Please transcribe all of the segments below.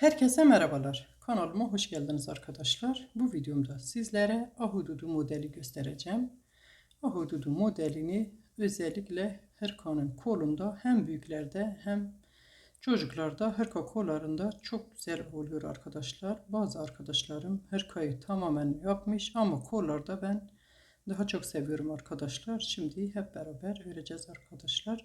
Herkese merhabalar. Kanalıma hoş geldiniz arkadaşlar. Bu videomda sizlere ahududu modeli göstereceğim. Ahududu modelini özellikle hırkanın kolunda hem büyüklerde hem çocuklarda hırka kollarında çok güzel oluyor arkadaşlar. Bazı arkadaşlarım hırkayı tamamen yapmış ama kollarda ben daha çok seviyorum arkadaşlar. Şimdi hep beraber öreceğiz arkadaşlar.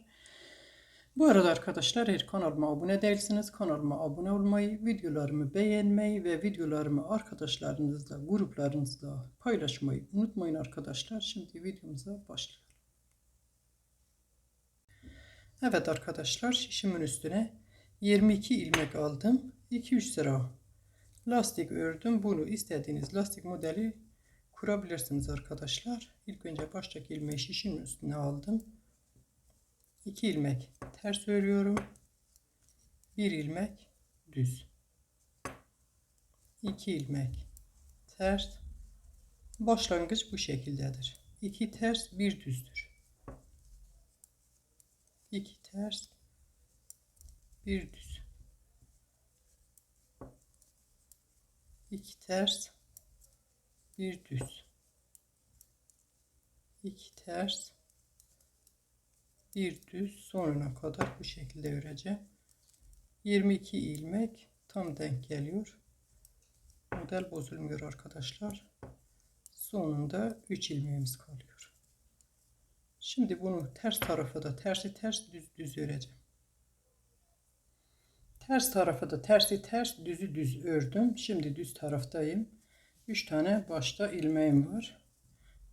Bu arada arkadaşlar eğer kanalıma abone değilseniz kanalıma abone olmayı, videolarımı beğenmeyi ve videolarımı arkadaşlarınızla, gruplarınızla paylaşmayı unutmayın arkadaşlar. Şimdi videomuza başlayalım. Evet arkadaşlar şişimin üstüne 22 ilmek aldım. 2-3 sıra lastik ördüm. Bunu istediğiniz lastik modeli kurabilirsiniz arkadaşlar. İlk önce baştaki ilmeği şişimin üstüne aldım. 2 ilmek ters örüyorum. 1 ilmek düz. 2 ilmek ters. Başlangıç bu şekildedir. 2 ters, 1 düzdür. 2 ters, 1 düz. 2 ters, 1 düz. 2 ters, bir düz sonuna kadar bu şekilde öreceğim. 22 ilmek tam denk geliyor. Model bozulmuyor arkadaşlar. Sonunda 3 ilmeğimiz kalıyor. Şimdi bunu ters tarafa da tersi ters düz düz öreceğim. Ters tarafı da tersi ters düzü düz ördüm. Şimdi düz taraftayım. 3 tane başta ilmeğim var.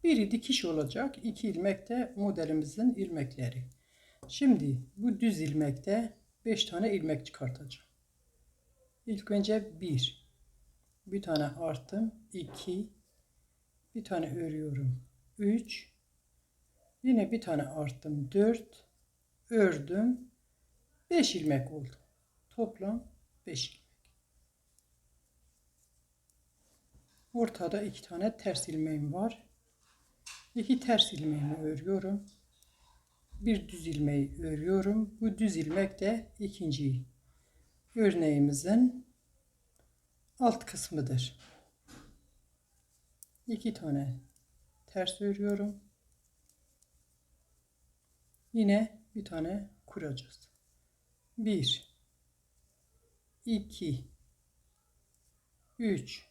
Biri dikiş olacak. iki ilmek de modelimizin ilmekleri. Şimdi bu düz ilmekte 5 tane ilmek çıkartacağım. İlk önce 1. Bir tane arttım. 2. Bir tane örüyorum. 3. Yine bir tane arttım. 4. Ördüm. 5 ilmek oldu. Toplam 5 ilmek. Ortada iki tane ters ilmeğim var. İki ters ilmeğimi örüyorum. Bir düz ilmeği örüyorum. Bu düz ilmek de ikinci örneğimizin alt kısmıdır. İki tane ters örüyorum. Yine bir tane kuracağız. Bir, iki, üç,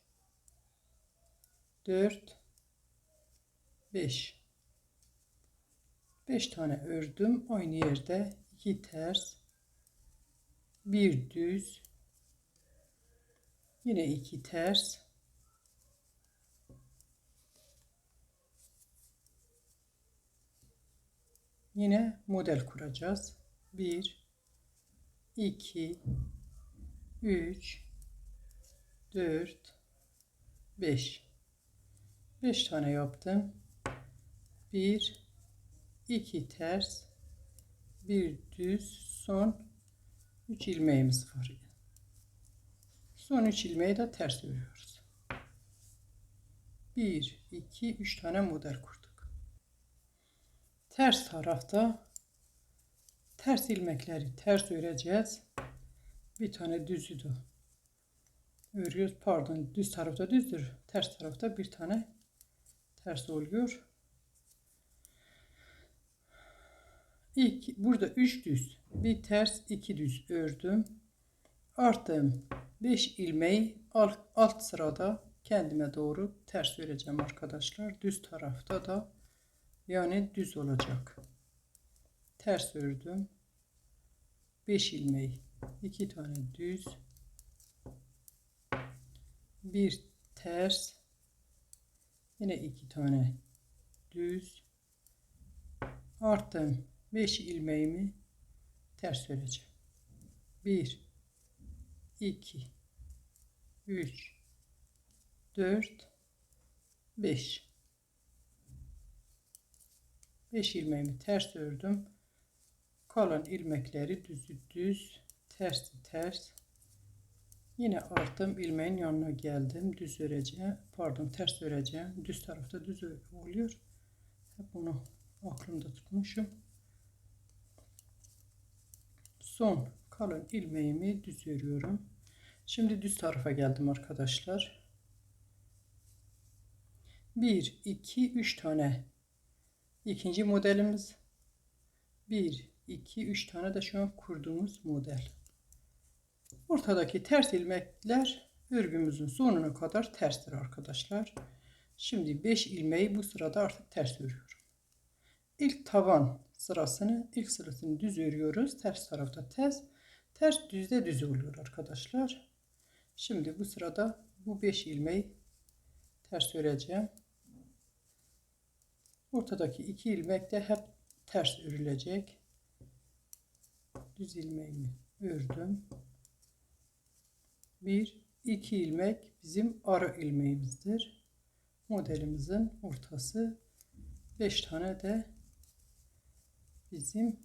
dört, 5 5 tane ördüm. Aynı yerde 2 ters. Bir düz. Yine 2 ters. Yine model kuracağız. 1 2 3 4 5 5 tane yaptım bir, iki ters, bir düz, son üç ilmeğimiz var. Son üç ilmeği de ters örüyoruz. Bir, iki, üç tane model kurduk. Ters tarafta ters ilmekleri ters öreceğiz. Bir tane düzü de örüyoruz. Pardon düz tarafta düzdür. Ters tarafta bir tane ters oluyor. İlk burada 3 düz, bir ters, 2 düz ördüm. Arttım 5 ilmeği alt, alt sırada kendime doğru ters öreceğim arkadaşlar. Düz tarafta da yani düz olacak. Ters ördüm. 5 ilmeği, 2 tane düz, bir ters, yine 2 tane düz, arttım 5 ilmeğimi ters öreceğim. 1 2 3 4 5 5 ilmeğimi ters ördüm. Kalan ilmekleri düz düz ters ters. Yine arttım ilmeğin yanına geldim. Düz öreceğim pardon ters öreceğim. Düz tarafta düz oluyor. Hep bunu aklımda tutmuşum son kalan ilmeğimi düz örüyorum. Şimdi düz tarafa geldim arkadaşlar. 1, 2, 3 tane ikinci modelimiz. 1, 2, 3 tane de şu an kurduğumuz model. Ortadaki ters ilmekler örgümüzün sonuna kadar terstir arkadaşlar. Şimdi 5 ilmeği bu sırada artık ters örüyorum. İlk taban sırasını, ilk sırasını düz örüyoruz. Ters tarafta ters, ters düzde düz oluyor arkadaşlar. Şimdi bu sırada bu 5 ilmeği ters öreceğim. Ortadaki iki ilmek de hep ters örülecek. Düz ilmeğimi ördüm. Bir, iki ilmek bizim ara ilmeğimizdir. Modelimizin ortası. Beş tane de bizim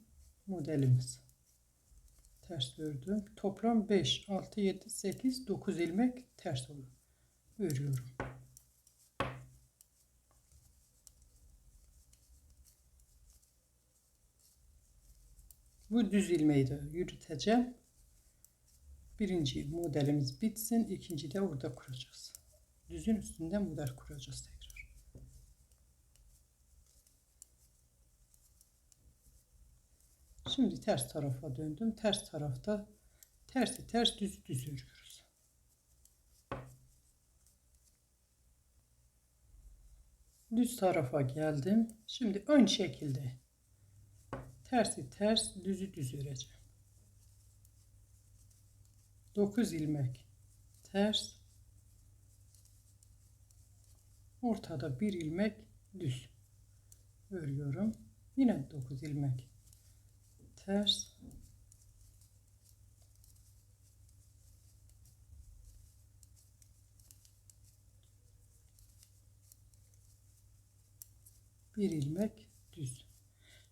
modelimiz. Ters ördüm. Toplam 5, 6, 7, 8, 9 ilmek ters oluyor. Örüyorum. Bu düz ilmeği de yürüteceğim. Birinci modelimiz bitsin. ikinci de orada kuracağız. Düzün üstünde model kuracağız tekrar. Şimdi ters tarafa döndüm. Ters tarafta tersi ters düz düz örüyoruz. Düz tarafa geldim. Şimdi ön şekilde tersi ters düzü düz öreceğim. 9 ilmek ters ortada bir ilmek düz örüyorum. Yine 9 ilmek ters bir ilmek düz.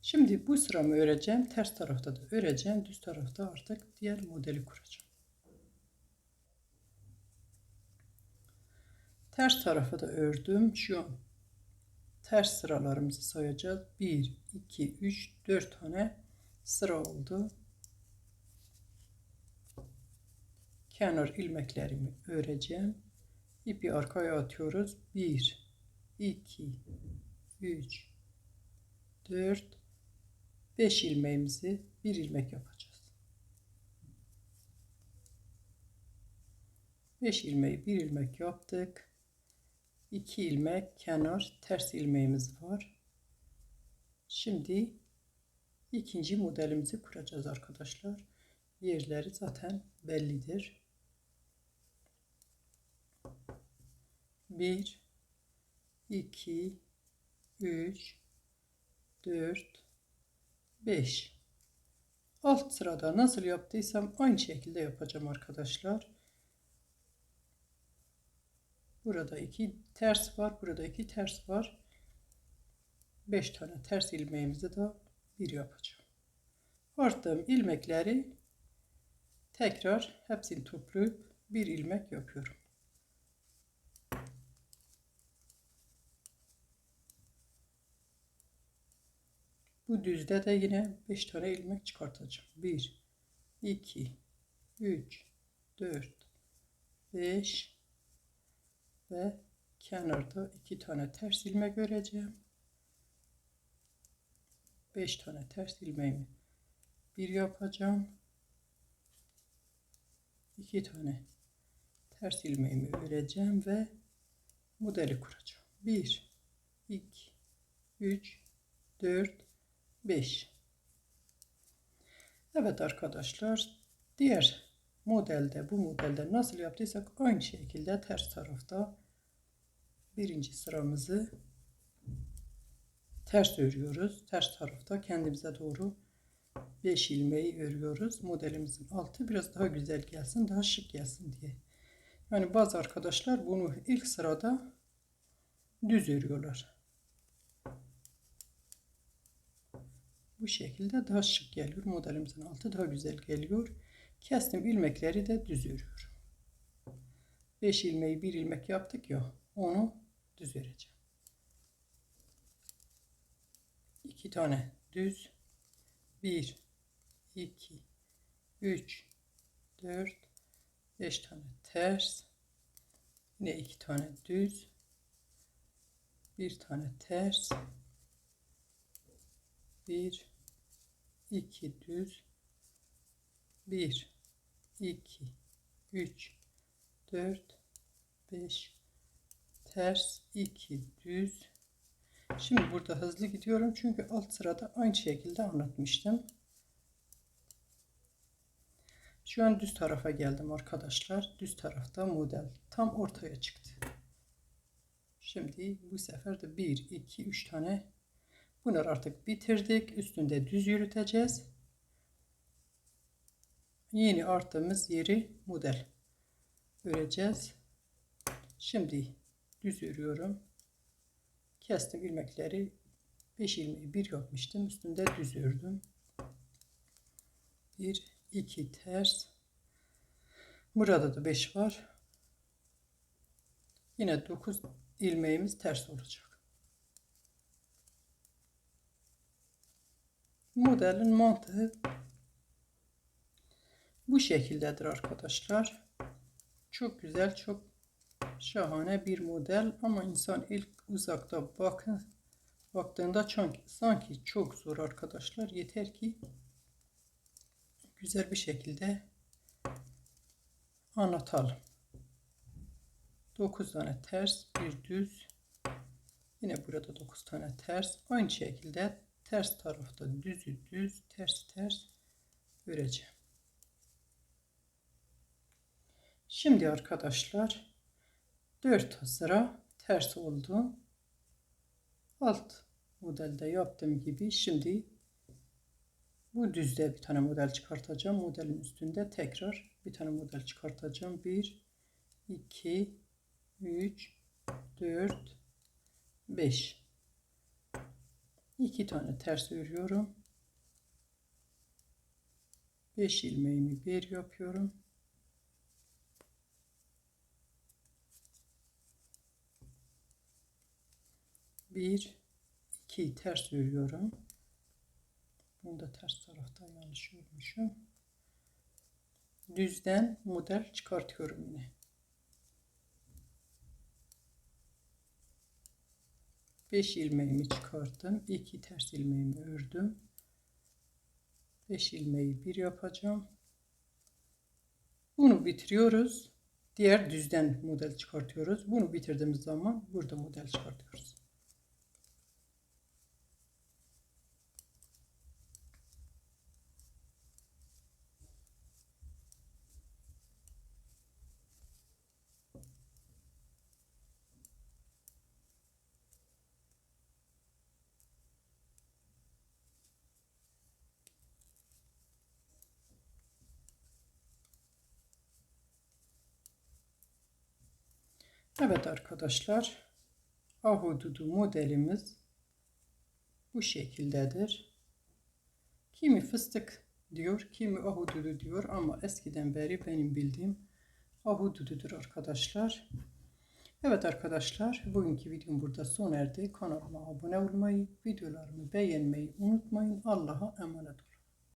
Şimdi bu sıramı öreceğim. Ters tarafta da öreceğim. Düz tarafta artık diğer modeli kuracağım. Ters tarafı da ördüm. Şu an ters sıralarımızı sayacağız. 1, 2, 3, 4 tane sıra oldu. Kenar ilmeklerimi öreceğim. İpi arkaya atıyoruz. 1, 2, 3, 4, 5 ilmeğimizi bir ilmek yapacağız. 5 ilmeği bir ilmek yaptık. 2 ilmek kenar ters ilmeğimiz var. Şimdi ikinci modelimizi kuracağız arkadaşlar. Yerleri zaten bellidir. 1 2 3 4 5 alt sırada nasıl yaptıysam aynı şekilde yapacağım arkadaşlar. Burada iki ters var. Burada iki ters var. 5 tane ters ilmeğimizi de bir yapacağım. Arttığım ilmekleri tekrar hepsini toplayıp bir ilmek yapıyorum. Bu düzde de yine 5 tane ilmek çıkartacağım. 1 2 3 4 5 ve kenarda 2 tane ters ilmek öreceğim. 5 tane ters ilmeğimi bir yapacağım. 2 tane ters ilmeğimi öreceğim ve modeli kuracağım. 1 2 3 4 5. Evet arkadaşlar diğer modelde bu modelde nasıl yaptıysak aynı şekilde ters tarafta birinci sıramızı ters örüyoruz. Ters tarafta kendimize doğru 5 ilmeği örüyoruz. Modelimizin altı biraz daha güzel gelsin, daha şık gelsin diye. Yani bazı arkadaşlar bunu ilk sırada düz örüyorlar. Bu şekilde daha şık geliyor. Modelimizin altı daha güzel geliyor. Kestim ilmekleri de düz örüyorum. 5 ilmeği bir ilmek yaptık ya onu düz öreceğim. 2 tane düz 1 2 3 4 5 tane ters. Yine 2 tane düz. Bir tane ters. 1 2 düz. 1 2 3 4 5 ters 2 düz Şimdi burada hızlı gidiyorum çünkü alt sırada aynı şekilde anlatmıştım. Şu an düz tarafa geldim arkadaşlar. Düz tarafta model tam ortaya çıktı. Şimdi bu sefer de 1, 2, 3 tane bunları artık bitirdik. Üstünde düz yürüteceğiz. Yeni arttığımız yeri model öreceğiz. Şimdi düz örüyorum. Kestim ilmekleri 5 ilmeği bir yapmıştım. Üstünde düz ördüm. 1 2 ters. Burada da 5 var. Yine 9 ilmeğimiz ters olacak. Modelin mantığı bu şekildedir arkadaşlar. Çok güzel, çok şahane bir model ama insan ilk uzakta bakın baktığında sanki, çok zor arkadaşlar. Yeter ki güzel bir şekilde anlatalım. 9 tane ters, bir düz. Yine burada 9 tane ters. Aynı şekilde ters tarafta düzü düz, ters ters öreceğim. Şimdi arkadaşlar 4 sıra ters oldu. Alt modelde yaptığım gibi şimdi bu düzde bir tane model çıkartacağım. Modelin üstünde tekrar bir tane model çıkartacağım. 1 2 3 4 5 2 tane ters örüyorum. 5 ilmeğimi bir yapıyorum. Bir, iki ters örüyorum. Bunu da ters taraftan yanlış örmüşüm. Düzden model çıkartıyorum yine. Beş ilmeğimi çıkarttım. iki ters ilmeğimi ördüm. Beş ilmeği bir yapacağım. Bunu bitiriyoruz. Diğer düzden model çıkartıyoruz. Bunu bitirdiğimiz zaman burada model çıkartıyoruz. Evet arkadaşlar. Ahududu modelimiz bu şekildedir. Kimi fıstık diyor, kimi ahududu diyor ama eskiden beri benim bildiğim ahudududur arkadaşlar. Evet arkadaşlar, bugünkü videom burada sona erdi. Kanalıma abone olmayı, videolarımı beğenmeyi unutmayın. Allah'a emanet olun.